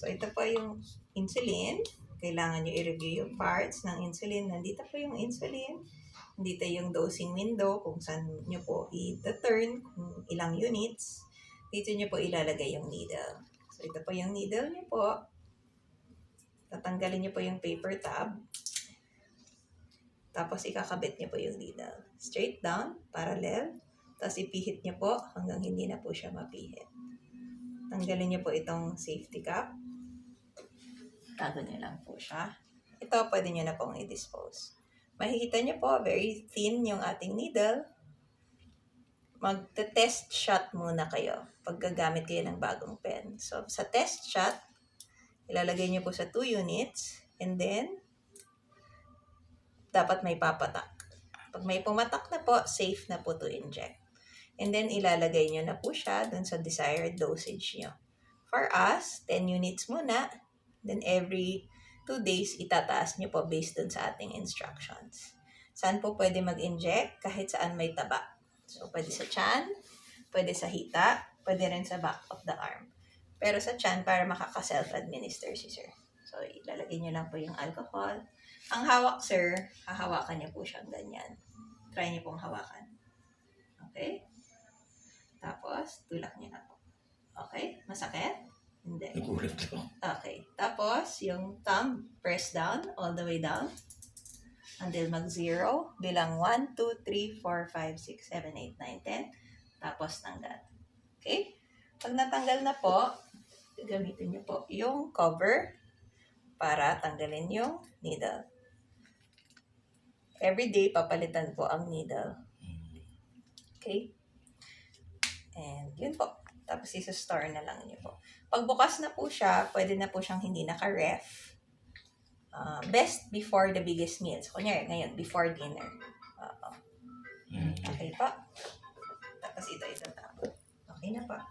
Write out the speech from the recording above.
So, ito po yung insulin. Kailangan nyo i-review yung parts ng insulin. Nandito po yung insulin. Nandito yung dosing window kung saan nyo po i-turn, kung ilang units. Dito nyo po ilalagay yung needle. So, ito po yung needle nyo po. Tatanggalin nyo po yung paper tab. Tapos, ikakabit nyo po yung needle. Straight down, parallel. Tapos, ipihit nyo po hanggang hindi na po siya mapihit. Tanggalin nyo po itong safety cap. Tago nyo lang po siya. Ito, pwede nyo na pong i-dispose. Makikita nyo po, very thin yung ating needle. Magte-test shot muna kayo pag gagamit kayo ng bagong pen. So, sa test shot, ilalagay nyo po sa 2 units and then, dapat may papatak. Pag may pumatak na po, safe na po to inject. And then, ilalagay nyo na po siya dun sa desired dosage nyo. For us, 10 units muna. Then, every 2 days, itataas nyo po based dun sa ating instructions. Saan po pwede mag-inject? Kahit saan may taba. So, pwede sa chan, pwede sa hita, pwede rin sa back of the arm. Pero sa chan, para makaka-self-administer si sir. So, ilalagay nyo lang po yung alcohol. Ang hawak, sir, hahawakan niyo po siyang ganyan. Try niyo pong hawakan. Okay? Tapos, tulak niyo na po. Okay? Masakit? Hindi. Nagulat lang. Okay. Tapos, yung thumb, press down, all the way down. Until mag-zero. Bilang 1, 2, 3, 4, 5, 6, 7, 8, 9, 10. Tapos, tanggal. Okay? Pag natanggal na po, gamitin niyo po yung cover para tanggalin yung needle. Every day, papalitan po ang needle. Okay? And yun po. Tapos isa-store na lang niyo po. Pag bukas na po siya, pwede na po siyang hindi naka-ref. Uh, best before the biggest meals. Kunyari, ngayon, before dinner. Mm. Okay pa. Tapos ito, ito tapo. Okay na pa.